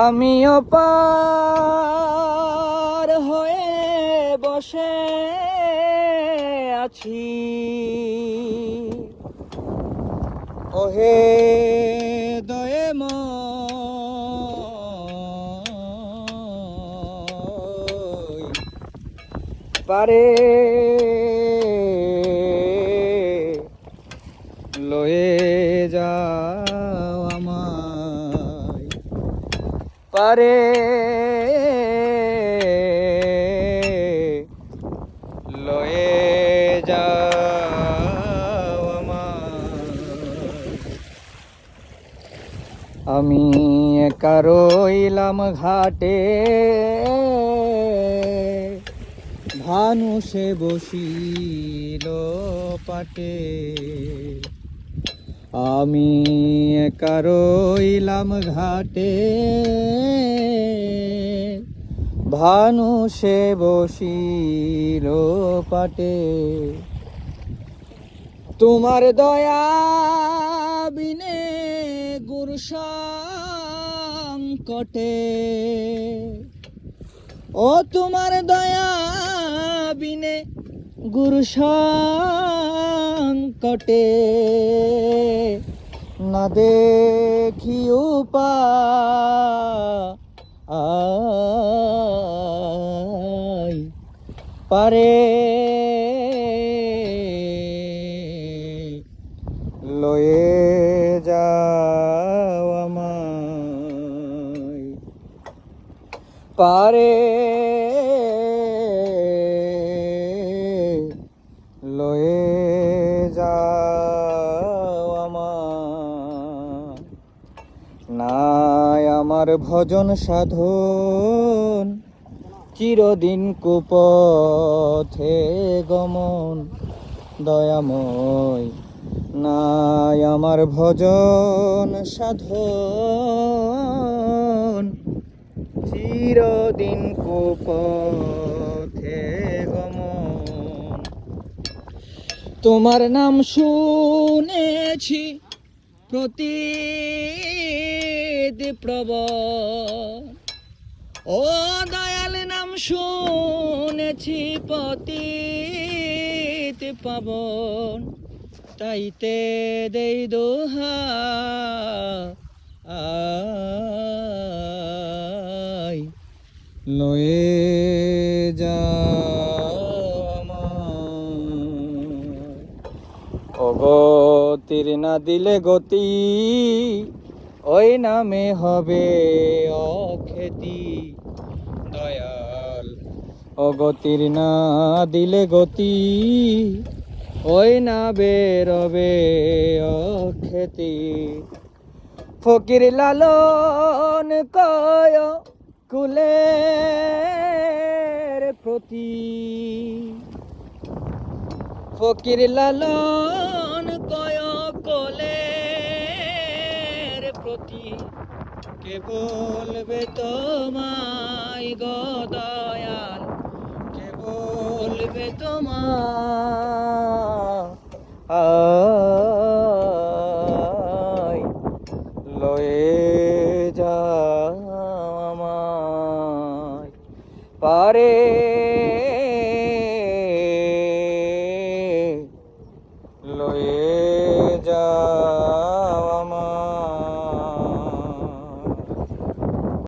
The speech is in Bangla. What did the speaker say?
আমিও পার হয়ে বসে আছি। ওহে দয়ে পারে পারে। লয়ে আমায় আমি একা রইলাম ঘাটে। ভানুষে বসিল পাটে। আমি একা ঘাটে। ভানুষে বসিল পাটে। তোমার দয়া বিনে গুরু সংকটে ও তোমার দয়া বিনে গুরু সংকটে। না দেখি উপায় পারে। লয়ে যাও আমায়। পারে। লয়ে যাও আমার। নাই আমার ভজন সাধন, চিরদিন কুপথে গমন। দয়াময়, নাই আমার ভজন সাধন, চিরদিন কুপথে গমন তোমার নাম শুনেছি প্রতি প্রব ও দয়াল নাম শুনেছি পতিত পাবন। তাইতে দেই দোহা। আই লয়ে যাও অগতির না দিলে গতি ওই নামে হবে অখ্যাতি দয়াল অগতির না দিলে গতি ওই না বেরবে অখ্যাতি ফকির লালন কয় কুলের প্রতি। ফকির লালন কয় কলের প্রতি। কে বলবে তোমায় গদয়াল কে বলবে তোমায়? লয়ে যা পারে 일로이.